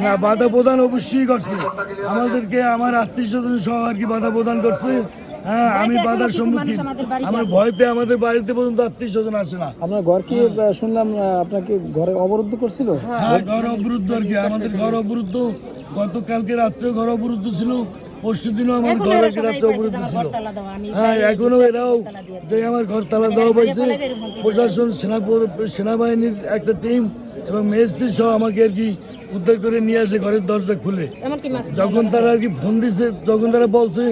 না বাধা প্রদান অবশ্যই করছে। আমাদেরকে আমার আত্মীয় স্বজন সহ আর কি বাধা প্রদান করছে। হ্যাঁ আমি বাধার সম্মুখীন। আমার। ভয়তে আমাদের বাড়িতে পর্যন্ত আত্মীয় স্বজন আসে না। আপনার ঘর কি শুনলাম আপনাকে ঘরে অবরুদ্ধ করছিল? হ্যাঁ ঘর অবরুদ্ধ আর কি। আমাদের ঘর অবরুদ্ধ। গতকালকে রাত্রে ঘর অবরুদ্ধ ছিল। পরশু দিনও আমার হ্যাঁ এখনও এরাও যে আমার ঘর তালা দেওয়া পাইছে প্রশাসন সেনা সেনাবাহিনীর একটা টিম এবং মেজদি সহ আমাকে আর কি উদ্ধার করে নিয়ে আসে ঘরের দরজা খুলে। যখন তারা আর কি ফোন দিছে যখন তারা বলছে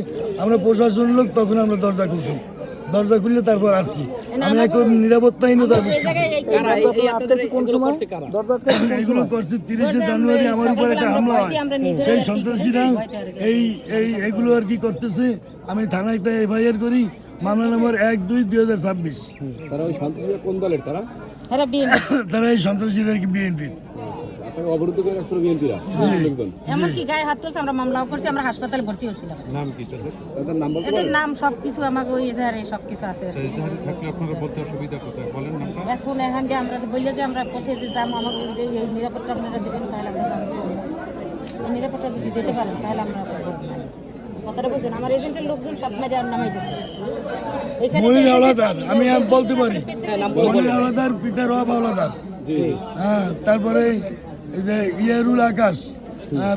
আমরা প্রশাসন লোক তখন আমরা দরজা খুলছি। দরজা খুললে তারপর আসছি আমি এখন নিরাপত্তাহীনতা এই জায়গায় এই আটকেছে কোন সময়? দরজা আটকেছে কোন এগুলো? করছে তিরিশে জানুয়ারি আমার উপর একটা হামলা হয়। সেই সন্ত্রাসীরা এই এই এগুলো আর কি করতেছে আমি থানায় একটা এফআইআর করি মামলা নম্বর এক দুই দুই হাজার ছাব্বিশ। তারা ওই সন্ত্রাসীরা কোন দলের তারা? তারা এই সন্ত্রাসীরা আর কি বিএনপির। অবরুদ্ধ করে রাখছিল বিএনপিরা। লোকজন এমনকি গায়ে হাত তুলছে আমরা মামলাও করছি আমরা হাসপাতালে ভর্তি হয়েছিলাম। নাম কি? তাদের নাম বলতে এদের পারেন নাম সবকিছু আমাকে ওই এজাহারে সবকিছু আছে। থাকলে আপনারা বলতে অসুবিধা কোথায়? বলেন নামটা। এখন এখান দিয়ে আমরা বললে যে আমরা পথে যে যাব আমাকে এই নিরাপত্তা আপনারা দেবেন তাহলে আমরা এই নিরাপত্তা যদি দিতে পারেন তাহলে আমরা কথাটা বুঝছেন? আমার এজেন্টের লোকজন সব মেরে আর নামাই দিচ্ছে মনির হাওলাদার আমি আর বলতে পারি। হ্যাঁ, মনির হাওলাদার পিতা রব হাওলাদার। হ্যাঁ তারপরে এই যে ইয়ারুল আকাশ হ্যাঁ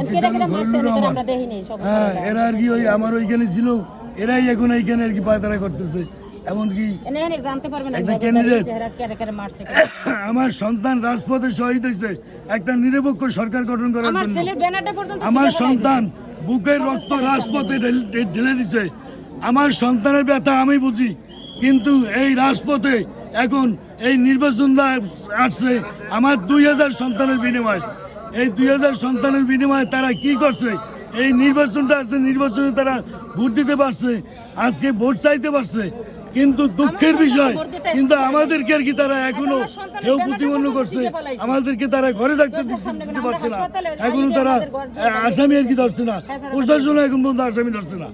রহমান হ্যাঁ এরা আর কি ওই আমার ওইখানে ছিল এরাই এখন এইখানে আর কি পায়তারা করতেছে। এমনকি এনে এনে জানতে পারবেন না একটা আমার সন্তান রাজপথে শহীদ হয়েছে একটা নিরপেক্ষ সরকার গঠন করার জন্য। ছেলের ব্যানারটা পর্যন্ত আমার সন্তান বুকের রক্ত রাজপথে ঢেলে দিছে। আমার সন্তানের ব্যথা আমি বুঝি কিন্তু এই রাজপথে এখন এই নির্বাচন আসছে আমার দুই হাজার সন্তানের বিনিময়। এই দুই হাজার সন্তানের বিনিময়ে তারা কি করছে? এই নির্বাচনটা আসছে নির্বাচনে তারা ভোট দিতে পারছে আজকে ভোট চাইতে পারছে। কিন্তু দুঃখের বিষয় কিন্তু আমাদেরকে আর কি তারা এখনও হেউ প্রতিপন্ন করছে। আমাদেরকে তারা ঘরে থাকতে দিতে দিতে পারছে না। এখনও তারা আসামি আর কি ধরছে না। প্রশাসন এখন পর্যন্ত আসামি ধরছে না।